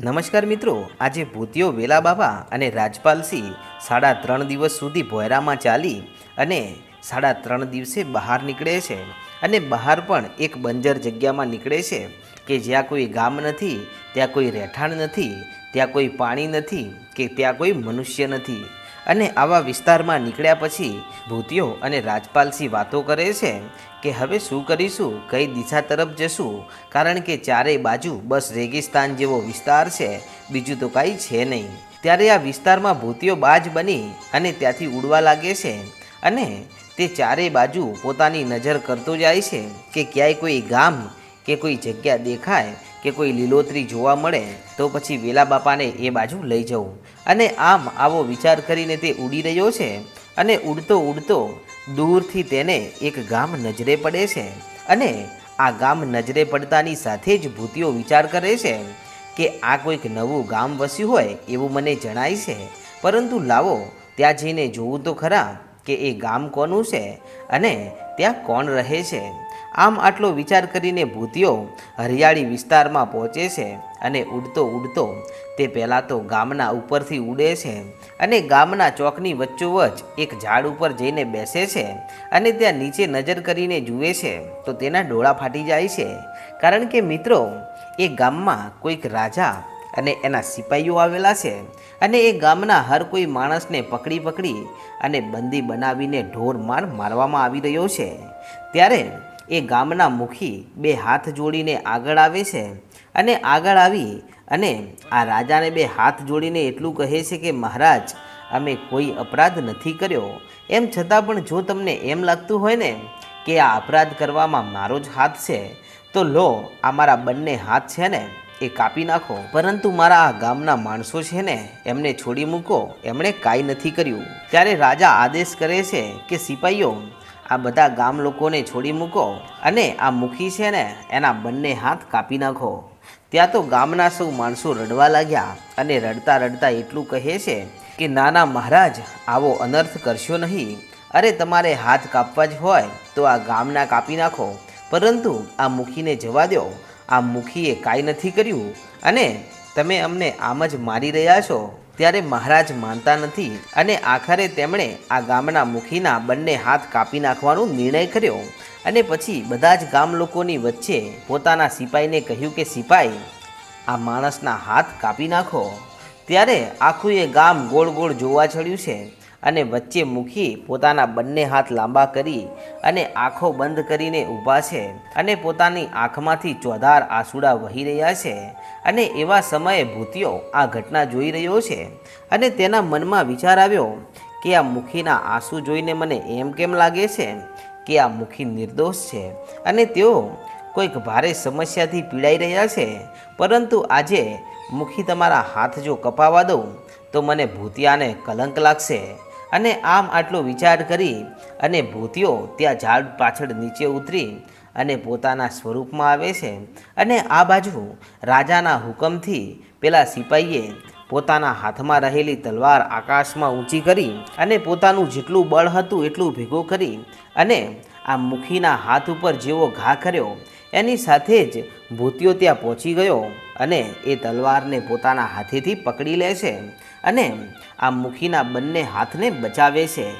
નમસ્કાર મિત્રો, આજે ભૂતિયો વેલા બાબા અને રાજપાલસિંહ સાડા ત્રણ દિવસ સુધી ભોયરામાં ચાલી અને સાડા ત્રણ દિવસે બહાર નીકળે છે. અને બહાર પણ એક બંજર જગ્યામાં નીકળે છે કે જ્યાં કોઈ ગામ નથી, ત્યાં કોઈ રહેઠાણ નથી, ત્યાં કોઈ પાણી નથી, કે ત્યાં કોઈ મનુષ્ય નથી. અને આવા વિસ્તારમાં નીકળ્યા પછી ભૂતિયો અને રાજપાલસિંહ વાતો કરે છે કે હવે શું કરીશું, કઈ દિશા તરફ જશું? કારણ કે ચારેય બાજુ બસ રેગિસ્તાન જેવો વિસ્તાર છે, બીજું તો કાંઈ છે નહીં. ત્યારે આ વિસ્તારમાં ભૂતિયો બાજ બની અને ત્યાંથી ઉડવા લાગે છે અને તે ચારેય બાજુ પોતાની નજર કરતો જાય છે કે ક્યાંય કોઈ ગામ કે કોઈ જગ્યા દેખાય કે કોઈ લીલોતરી જોવા મળે, તો પછી વેલા બાપાને એ બાજુ લઈ જવું. અને આમ આવો વિચાર કરીને તે ઉડી રહ્યો છે અને ઉડતો ઉડતો દૂરથી તેને એક ગામ નજરે પડે છે. અને આ ગામ નજરે પડતાની સાથે જ ભૂતિઓ વિચાર કરે છે કે આ કોઈક નવું ગામ વસ્યું હોય એવું મને જણાય છે. પરંતુ લાવો, ત્યાં જઈને જોવું તો ખરા કે એ ગામ કોનું છે અને ત્યાં કોણ રહે છે. આમ આટલો વિચાર કરીને ભૂતિયો હરિયાળી વિસ્તારમાં પહોંચે છે અને ઉડતો ઉડતો તે પહેલાં તો ગામના ઉપરથી ઉડે છે અને ગામના ચોકની વચ્ચોવચ એક ઝાડ ઉપર જઈને બેસે છે અને ત્યાં નીચે નજર કરીને જુએ છે તો તેના ડોળા ફાટી જાય છે. કારણ કે મિત્રો, એ ગામમાં કોઈક રાજા અને એના સિપાહીઓ આવેલા છે અને એ ગામના હર કોઈ માણસને પકડી પકડી અને બંદી બનાવીને ઢોર માર મારવામાં આવી રહ્યો છે. ત્યારે એ ગામના મુખી બે હાથ જોડીને આગળ આવે છે અને આગળ આવી અને આ રાજાને બે હાથ જોડીને એટલું કહે છે કે, મહારાજ, અમે કોઈ અપરાધ નથી કર્યો. એમ છતાં પણ જો તમને એમ લાગતું હોય ને કે આ અપરાધ કરવામાં મારો જ હાથ છે, તો લો, આ મારા બંને હાથ છે ને એ કાપી નાખો. પરંતુ મારા આ ગામના માણસો છે ને એમને છોડી મૂકો. એમણે કાંઈ નથી કર્યું. ત્યારે રાજા આદેશ કરે છે કે સિપાહીઓ આ બધા ગામ લોકોને છોડી મૂકો અને આ મુખી છે ને, એના બંને હાથ કાપી નાખો. ત્યાં તો ગામના સૌ માણસો રડવા લાગ્યા અને રડતા રડતા એટલું કહે છે કે, નાના મહારાજ, આવો અનર્થ કરશો નહીં. અરે, તમારે હાથ કાપવા જ હોય તો આ ગામના કાપી નાખો. પરંતુ આ મુખીને જવા દો. આ મુખીએ કાંઈ નથી કર્યું અને તમે અમને આમ જ મારી રહ્યા છો. ત્યારે મહારાજ માનતા નથી અને આખરે તેમણે આ ગામના મુખીના બંને હાથ કાપી નાખવાનો નિર્ણય કર્યો અને પછી બધા જ ગામ લોકોની વચ્ચે પોતાના સિપાઈને કહ્યું કે, સિપાઈ, આ માણસના હાથ કાપી નાખો. ત્યારે આખું એ ગામ ગોળ ગોળ જોવા ચડ્યું છે. અને વચ્ચે મૂકી પોતાના બંને હાથ લાંબા કરી અને આંખો બંધ કરીને ઊભા છે અને પોતાની આંખમાંથી ચોધાર આંસુડા વહી રહ્યા છે અને એવા સમયે ભૂતિયો આ ઘટના જોઈ રહ્યો છે અને તેના મનમાં વિચાર આવ્યો કે આ મુખીના આંસુ જોઈને મને એમ કેમ લાગે છે કે આ મુખી નિર્દોષ છે અને તેઓ કોઈક ભારે સમસ્યાથી પીડાઈ રહ્યા છે? પરંતુ આજે મુખી તમારા હાથ જો કપાવા દઉં તો મને ભૂતિયાને કલંક લાગશે. અને આમ આટલો વિચાર કરી અને ભૂતિયો ત્યાં ઝાડ પાછળ નીચે ઉતરી અને પોતાના સ્વરૂપમાં આવે છે અને આ બાજુ રાજાના હુકમથી પેલા સિપાહીએ પોતાના હાથમાં રહેલી તલવાર આકાશમાં ઊંચી કરી અને પોતાનું જેટલું બળ હતું એટલું ભેગું કરી અને આ મુખીના હાથ ઉપર જેવો ઘા કર્યો એની સાથે જ ભૂતિયો ત્યાં પહોંચી ગયો અને એ તલવારને પોતાના હાથેથી પકડી લે છે અને આ મુખીના બંને હાથને બચાવે છે.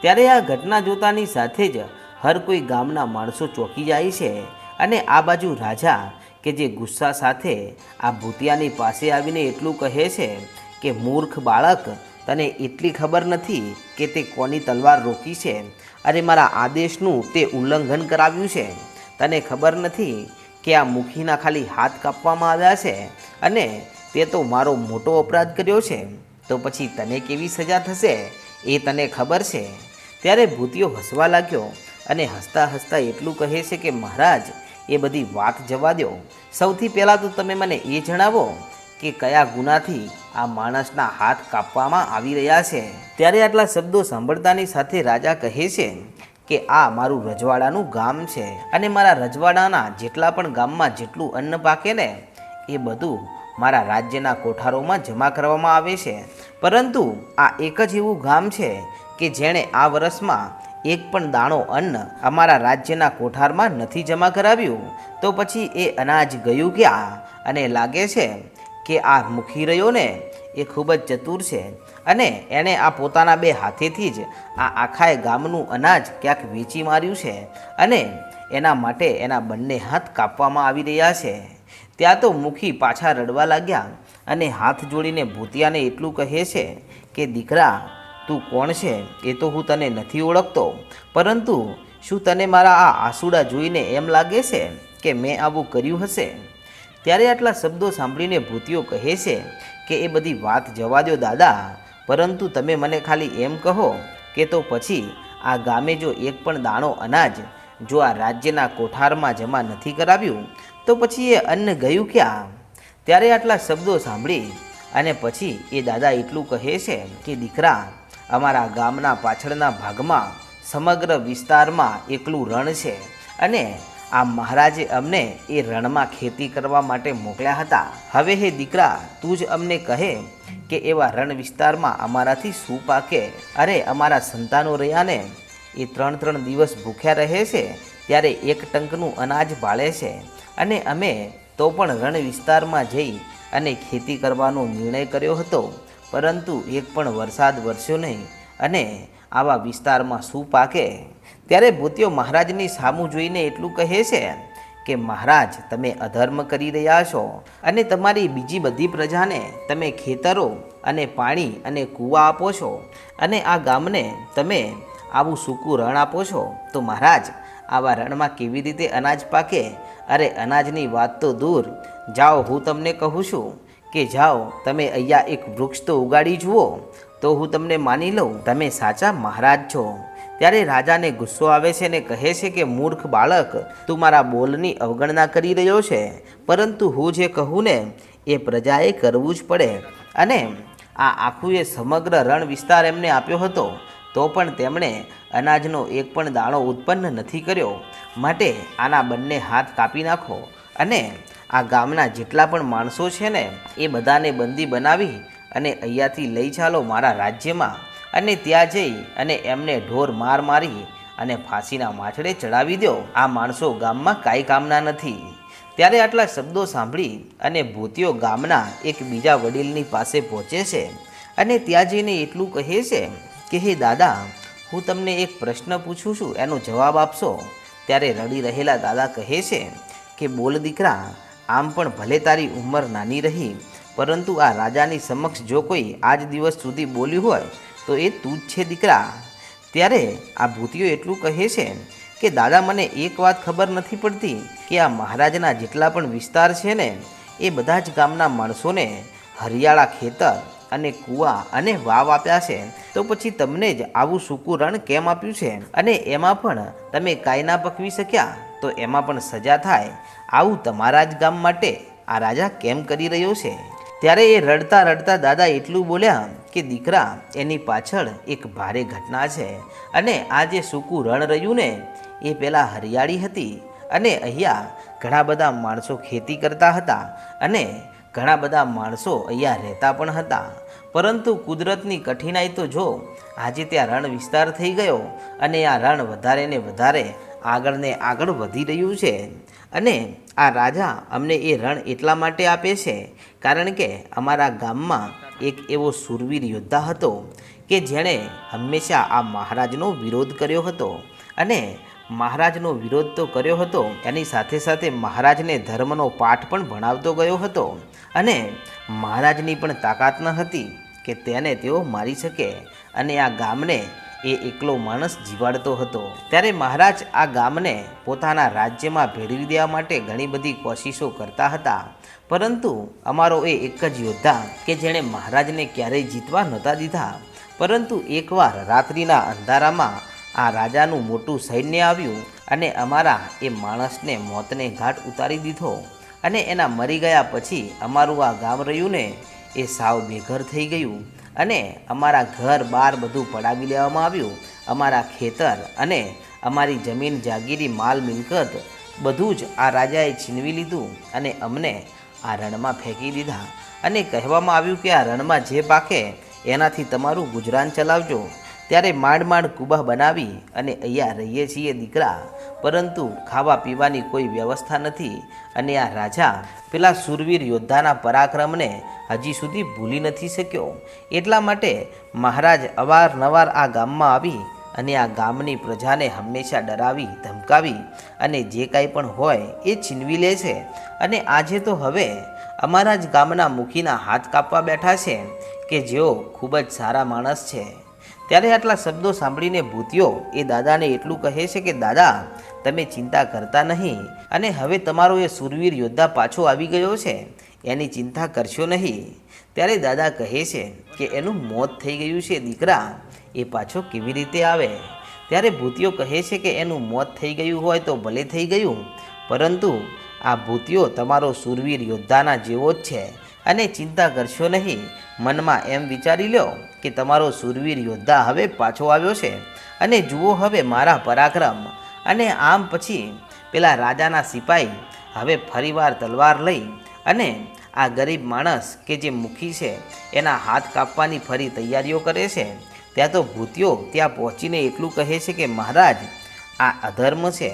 ત્યારે આ ઘટના જોતાની સાથે જ હર કોઈ ગામના માણસો ચોંકી જાય છે અને આ બાજુ રાજા કે જે ગુસ્સા સાથે આ ભૂતિયાની પાસે આવીને એટલું કહે છે કે, મૂર્ખ બાળક, તને એટલી ખબર નથી કે તે કોની તલવાર રોકી છે? અરે, મારા આદેશનું તે ઉલ્લંઘન કરાવ્યું છે. તને ખબર નથી કે આ મુખીના ખાલી હાથ કાપવામાં આવ્યા છે અને તે તો મારો મોટો અપરાધ કર્યો છે? તો પછી તને કેવી સજા થશે એ તને ખબર છે? ત્યારે ભૂતિયો હસવા લાગ્યો અને હસતા હસતા એટલું કહે છે કે મહારાજ, એ બધી વાત જવા દો. સૌથી પહેલાં તો તમે મને એ જણાવો કે કયા ગુનાથી આ માણસના હાથ કાપવામાં આવી રહ્યા છે? ત્યારે આટલા શબ્દો સાંભળતાની સાથે રાજા કહે છે કે આ મારું રજવાડાનું ગામ છે અને મારા રજવાડાના જેટલા પણ ગામમાં જેટલું અન્ન પાકે ને, એ બધું મારા રાજ્યના કોઠારોમાં જમા કરવામાં આવે છે. પરંતુ આ એક જ એવું ગામ છે કે જેણે આ વર્ષમાં એક પણ દાણો અન્ન અમારા રાજ્યના કોઠારમાં નથી જમા કરાવ્યું. તો પછી એ અનાજ ગયું ક્યાં? અને લાગે છે કે આ મુખી રહ્યો ને એ ખૂબ જ ચતુર છે. અને એણે આ પોતાના બે હાથેથી જ આ આખાય ગામનું અનાજ ક્યાંક વેચી માર્યું છે અને એના માટે એના બંને હાથ કાપવામાં આવી રહ્યા છે. ત્યાં તો મુખી પાછા રડવા લાગ્યા અને હાથ જોડીને ભૂતિયાને એટલું કહે છે કે, દીકરા, તું કોણ છે? એ તો હું તને નથી ઓળખતો. પરંતુ શું તને મારા આ આંસુડા જોઈને એમ લાગે છે કે મેં આવું કર્યું હશે? ત્યારે આટલા શબ્દો સાંભળીને ભૂતિયો કહે છે કે, એ બધી વાત જવા દો દાદા. પરંતુ તમે મને ખાલી એમ કહો કે તો પછી આ ગામે જો એક પણ દાણો અનાજ જો આ રાજ્યના કોઠારમાં જમા નથી કરાવ્યું, તો પછી એ અન્ન ગયું ક્યાં? ત્યારે આટલા શબ્દો સાંભળી અને પછી એ દાદા એટલું કહે છે કે, દીકરા, અમારા ગામના પાછળના ભાગમાં સમગ્ર વિસ્તારમાં એકલું રણ છે અને આ મહારાજે અમને એ રણમાં ખેતી કરવા માટે મોકલ્યા હતા. હવે હે દીકરા, તું જ અમને કહે કે એવા રણ વિસ્તારમાં અમારાથી શું પાકે? અરે, અમારા સંતાનો રહ્યા ને એ ત્રણ ત્રણ દિવસ ભૂખ્યા રહે છે, ત્યારે એક ટંકનું અનાજ બાળે છે. અને અમે તો પણ રણ વિસ્તારમાં જઈ અને ખેતી કરવાનો નિર્ણય કર્યો હતો, પરંતુ એક પણ વરસાદ વરસ્યો નહીં. અને આવા વિસ્તારમાં શું પાકે? ત્યારે ભૂતિયો મહારાજની સામું જોઈને એટલું કહે છે કે, મહારાજ, તમે અધર્મ કરી રહ્યા છો અને તમારી બીજી બધી પ્રજાને તમે ખેતરો અને પાણી અને કૂવા આપો છો અને આ ગામને તમે આવું સૂકું રણ આપો છો, તો મહારાજ, આવા રણમાં કેવી રીતે અનાજ પાકે? અરે, અનાજની વાત તો દૂર. જાઓ, હું તમને કહું છું કે, જાઓ, તમે અહીંયા એક વૃક્ષ તો ઉગાડી જુઓ, તો હું તમને માની લઉં, તમે સાચા મહારાજ છો. ત્યારે રાજાને ગુસ્સો આવે છે ને કહે છે કે, મૂર્ખ બાળક, તું મારા બોલની અવગણના કરી રહ્યો છે. પરંતુ હું જે કહું ને, એ પ્રજાએ કરવું જ પડે. અને આ આખું એ સમગ્ર રણ વિસ્તાર એમને આપ્યો હતો. તો પણ તેમણે અનાજનો એક પણ દાણો ઉત્પન્ન નથી કર્યો. માટે આના બંને હાથ કાપી નાખો. અને આ ગામના જેટલા પણ માણસો છે ને, એ બધાને બંદી બનાવી અને અહીંયાથી લઈ ચાલો મારા રાજ્યમાં. અને ત્યાં જઈ અને એમને ઢોર માર મારી અને ફાંસીના માછડે ચડાવી દો આ માણસો ગામમાં કાંઈ કામના નથી. ત્યારે આટલા શબ્દો સાંભળી અને ભૂતિયો ગામના એક બીજા વડીલની પાસે પહોંચે છે અને ત્યાં જઈને એટલું કહે છે કે, હે દાદા, હું તમને એક પ્રશ્ન પૂછું છું, એનો જવાબ આપશો? ત્યારે રડી રહેલા દાદા કહે છે કે, બોલ દીકરા, આમ પણ ભલે તારી ઉંમર નાની રહી, પરંતુ આ રાજાની સમક્ષ જો કોઈ આજ દિવસ સુધી બોલ્યું હોય તો એ તું જ છે દીકરા. ત્યારે આ ભૂતિઓ એટલું કહે છે કે દાદા, મને એક વાત ખબર નથી પડતી કે આ મહારાજના જેટલા પણ વિસ્તાર છે ને, એ બધા જ ગામના માણસોને હરિયાળા ખેતર અને કૂવા અને વાવ આપ્યા છે. તો પછી તમને જ આવું સૂકું રણ કેમ આપ્યું છે? અને એમાં પણ તમે કાંઈ ના પકવી શક્યા? તો એમાં પણ સજા થાય. આવું તમારા જ ગામ માટે આ રાજા કેમ કરી રહ્યો છે? ત્યારે એ રડતા રડતા દાદા એટલું બોલ્યા કે, દીકરા, એની પાછળ એક ભારે ઘટના છે અને આ જે સૂકું રણ રહ્યું ને, એ પહેલાં હરિયાળી હતી અને અહીંયા ઘણા બધા માણસો ખેતી કરતા હતા અને ઘણા બધા માણસો અહીંયા રહેતા પણ હતા. પરંતુ કુદરતની કઠિનાઈ તો જો, આજે ત્યાં રણ વિસ્તાર થઈ ગયો અને આ રણ વધારે ને વધારે આગળ ને આગળ વધી રહ્યું છે. અને આ રાજા અમને એ રણ એટલા માટે આપે છે કારણ કે અમારા ગામમાં એક એવો સુરવીર યોદ્ધા હતો કે જેણે હંમેશા આ મહારાજનો વિરોધ કર્યો હતો અને મહારાજનો વિરોધ તો કર્યો હતો, એની સાથે સાથે મહારાજને ધર્મનો પાઠ પણ ભણાવતો ગયો હતો અને મહારાજની પણ તાકાત ન હતી કે તેને તેઓ મારી શકે અને આ ગામને એ એકલો માણસ જીવાડતો હતો. ત્યારે મહારાજ આ ગામને પોતાના રાજ્યમાં ભેળવી દેવા માટે ઘણી બધી કોશિશો કરતા હતા. પરંતુ અમારો એ એક જ યોદ્ધા કે જેણે મહારાજને ક્યારેય જીતવા નહોતા દીધા. પરંતુ એકવાર રાત્રિના અંધારામાં આ રાજાનું મોટું સૈન્ય આવ્યું અને અમારા એ માણસને મોતને ઘાટ ઉતારી દીધો અને એના મરી ગયા પછી અમારું આ ગામ રહ્યું ને એ સાવ બેઘર થઈ ગયું. અને અમારા ઘર બાર બધું પડાવી લેવામાં આવ્યું. અમારા ખેતર અને અમારી જમીન જાગીરી, માલ મિલકત બધું જ આ રાજાએ છીનવી લીધું અને અમને આ રણમાં ફેંકી દીધા. અને કહેવામાં આવ્યું કે આ રણમાં જે પાકે એનાથી તમારું ગુજરાન ચલાવજો. ત્યારે માંડ માંડ કુબા બનાવી અને અહીંયા રહીએ છીએ દીકરા. પરંતુ ખાવા પીવાની કોઈ વ્યવસ્થા નથી. અને આ રાજા પેલા સુરવીર યોદ્ધાના પરાક્રમને હજી સુધી ભૂલી નથી શક્યો. એટલા માટે મહારાજ અવારનવાર આ ગામમાં આવી અને આ ગામની પ્રજાને હંમેશા ડરાવી, ધમકાવી અને જે કાંઈ પણ હોય એ છીનવી લે છે. અને આજે તો હવે અમારા જ ગામના મુખીના હાથ કાપવા બેઠા છે કે જેઓ ખૂબ જ સારા માણસ છે. ત્યારે આટલા શબ્દો સાંભળીને ભૂતિયો એ દાદાને એટલું કહે છે કે, દાદા, તમે ચિંતા કરતા નહીં. અને હવે તમારો એ સુરવીર યોદ્ધા પાછો આવી ગયો છે. એની ચિંતા કરશો નહીં. ત્યારે દાદા કહે છે કે એનું મોત થઈ ગયું છે દીકરા, એ પાછો કેવી રીતે આવે? ત્યારે ભૂતિયો કહે છે કે એનું મોત થઈ ગયું હોય તો ભલે થઈ ગયું, પરંતુ આ ભૂતિયો તમારો સુરવીર યોદ્ધાના જેવો જ છે. અને ચિંતા કરશો નહીં. મનમાં એમ વિચારી લો કે તમારો સુરવીર યોદ્ધા હવે પાછો આવ્યો છે. અને જુઓ હવે મારા પરાક્રમ. અને આમ પછી પેલા રાજાના સિપાઈ હવે ફરીવાર તલવાર લઈ અને આ ગરીબ માણસ કે જે મુખી છે, એના હાથ કાપવાની ફરી તૈયારીઓ કરે છે. ત્યાં તો ભૂતિયો ત્યાં પહોંચીને એટલું કહે છે કે, મહારાજ, આ અધર્મ છે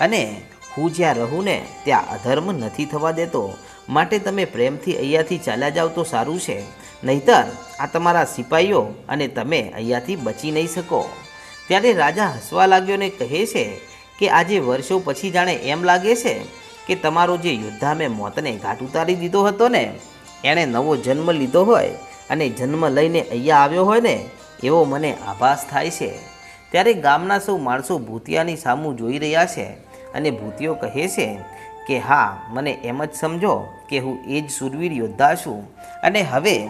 અને હું જ્યાં રહું ને, ત્યાં અધર્મ નથી થવા દેતો. માટે તમે પ્રેમથી અહીંયાથી ચાલ્યા જાઓ તો સારું છે. નહીતર આ તમારા સિપાહીઓ અને તમે અહીંયાથી બચી નહીં શકો. ત્યારે રાજા હસવા લાગ્યો ને કહે છે કે, આજે વર્ષો પછી જાણે એમ લાગે છે કે તમારો જે યોદ્ધા મેં મોતને ઘાટ ઉતારી દીધો હતો ને, એણે નવો જન્મ લીધો હોય અને જન્મ લઈને અહીંયા આવ્યો હોય ને, એવો મને આભાસ થાય છે. ત્યારે ગામના સૌ માણસો ભૂતિયાની સામું જોઈ રહ્યા છે અને ભૂતિયો કહે છે કે, હા, મને એમ જ સમજો કે હું એ જ સુરવીર યોદ્ધા છું અને હવે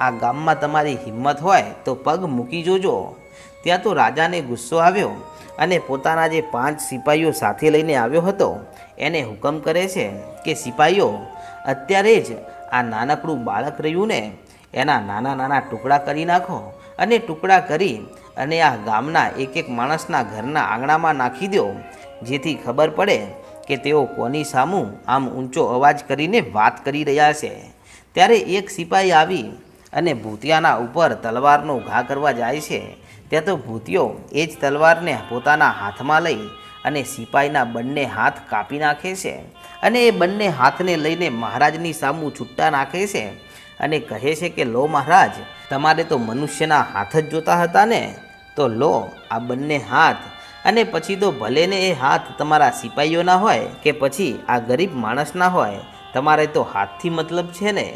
આ ગામમાં તમારી હિંમત હોય તો પગ મૂકી જોજો. ત્યાં તો રાજાને ગુસ્સો આવ્યો અને પોતાના જે પાંચ સિપાહીઓ સાથે લઈને આવ્યો હતો, એને હુકમ કરે છે કે સિપાહીઓ અત્યારે જ આ નાનકડું બાળક રહ્યું ને, એના નાના નાના ટુકડા કરી નાખો અને ટુકડા કરી અને આ ગામના એક એક માણસના ઘરના આંગણામાં નાખી દો, જેથી ખબર પડે કે તેઓ કોની સામું આમ ઊંચો અવાજ કરીને વાત કરી રહ્યા છે. ત્યારે એક સિપાહી આવી અને ભૂતિયાના ઉપર તલવારનો ઘા કરવા જાય છે ત્યાં તો ભૂતિયો એ જ તલવારને પોતાના હાથમાં લઈ અને સિપાહીના બંને હાથ કાપી નાખે છે. અને એ બંને હાથને લઈને મહારાજની સામું છૂટા નાખે છે અને કહે છે કે, લો મહારાજ, તમારે તો મનુષ્યના હાથ જ જોતા હતા ને? તો લો, આ બંને હાથ. અને પછી તો ભલે ને એ હાથ તમારા સિપાહીઓના હોય કે પછી આ ગરીબ માણસના હોય, તમારે તો હાથથી મતલબ છે ને?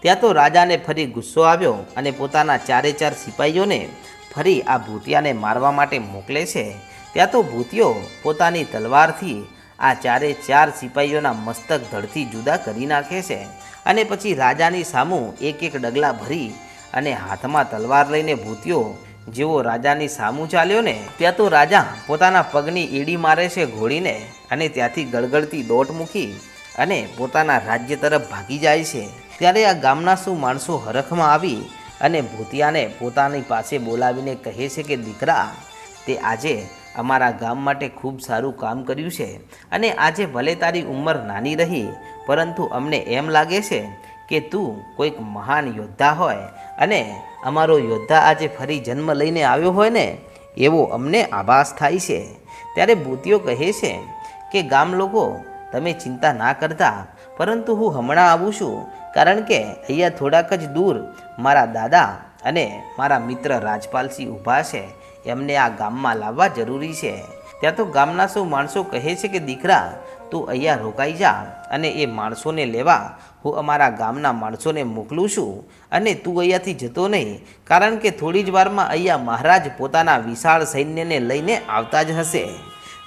ત્યાં તો રાજાને ફરી ગુસ્સો આવ્યો અને પોતાના ચારે ચાર સિપાહીઓને ફરી આ ભૂતિયાને મારવા માટે મોકલે છે, ત્યાં તો ભૂતિયો પોતાની તલવારથી આ ચારે ચાર સિપાહીઓના મસ્તક ધડથી જુદા કરી નાખે છે અને પછી રાજાની સામું એક એક ડગલા ભરી અને હાથમાં તલવાર લઈને ભૂતિયો જેવો રાજાની સામું ચાલ્યો ને, ત્યાં તો રાજા પોતાના પગની ઈડી મારે છે ઘોડીને અને ત્યાંથી ગળગળતી દોટ મૂકી અને પોતાના રાજ્ય તરફ ભાગી જાય છે. ત્યારે આ ગામના શું માણસો હરખમાં આવી અને ભૂતિયાને પોતાની પાસે બોલાવીને કહે છે કે, દીકરા, તે આજે અમારા ગામ માટે ખૂબ સારું કામ કર્યું છે અને આજે ભલે તારી ઉંમર નાની રહી, પરંતુ અમને એમ લાગે છે કે તું કોઈક મહાન યોદ્ધા હોય અને અમારો યોદ્ધા આજે ફરી જન્મ લઈને આવ્યો હોય ને, એવો અમને આભાસ થાય છે. ત્યારે ભૂતિઓ કહે છે કે, ગામ લોકો, તમે ચિંતા ના કરતા, પરંતુ હું હમણાં આવું છું કારણ કે અહીંયા થોડાક જ દૂર મારા દાદા અને મારા મિત્ર રાજપાલસિંહ ઊભા છે. એમને આ ગામમાં લાવવા જરૂરી છે. ત્યાં તો ગામના સૌ માણસો કહે છે કે, દીકરા, તું અહીંયા રોકાઈ જા અને એ માણસોને લેવા. હું અમારા ગામના માણસોને મોકલું છું અને તું અહીંયાથી જતો નહીં. કારણ કે થોડી જ વારમાં અહીંયા મહારાજ પોતાના વિશાળ સૈન્યને લઈને આવતા જ હશે.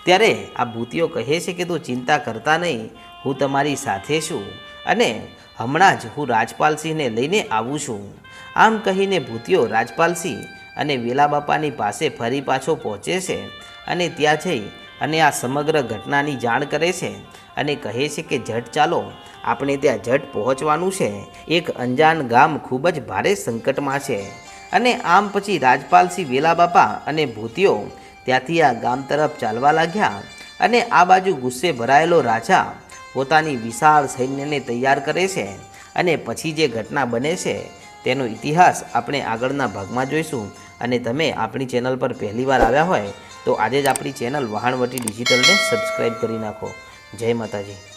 ત્યારે આ ભૂતિઓ કહે છે કે, તું ચિંતા કરતા નહીં. હું તમારી સાથે છું. અને હમણાં જ હું રાજપાલસિંહને લઈને આવું છું. આમ કહીને ભૂતિયો રાજપાલસિંહ અને વેલાબાપાની પાસે ફરી પાછો પહોંચે છે અને ત્યાં જઈ અને આ સમગ્ર ઘટનાની જાણ કરે છે અને કહે છે કે ઝટ ચાલો, આપણે ત્યાં ઝટ પહોંચવાનું છે. એક અંજાન ગામ ખૂબ જ ભારે સંકટમાં છે. અને આમ પછી રાજપાલસિંહ વેલા બાપા અને ભૂતિયો ત્યાંથી આ ગામ તરફ ચાલવા લાગ્યા અને આ બાજુ ગુસ્સે ભરાયેલો રાજા પોતાની વિશાળ સૈન્યને તૈયાર કરે છે અને પછી જે ઘટના બને છે, તેનો ઇતિહાસ આપણે આગળના ભાગમાં જોઈશું. અને તમે આપણી ચેનલ પર પહેલીવાર આવ્યા હોય, તો આજે જ આપણી ચેનલ વહાણવટી ડિજિટલને સબસ્ક્રાઈબ કરી નાખો. જય માતાજી.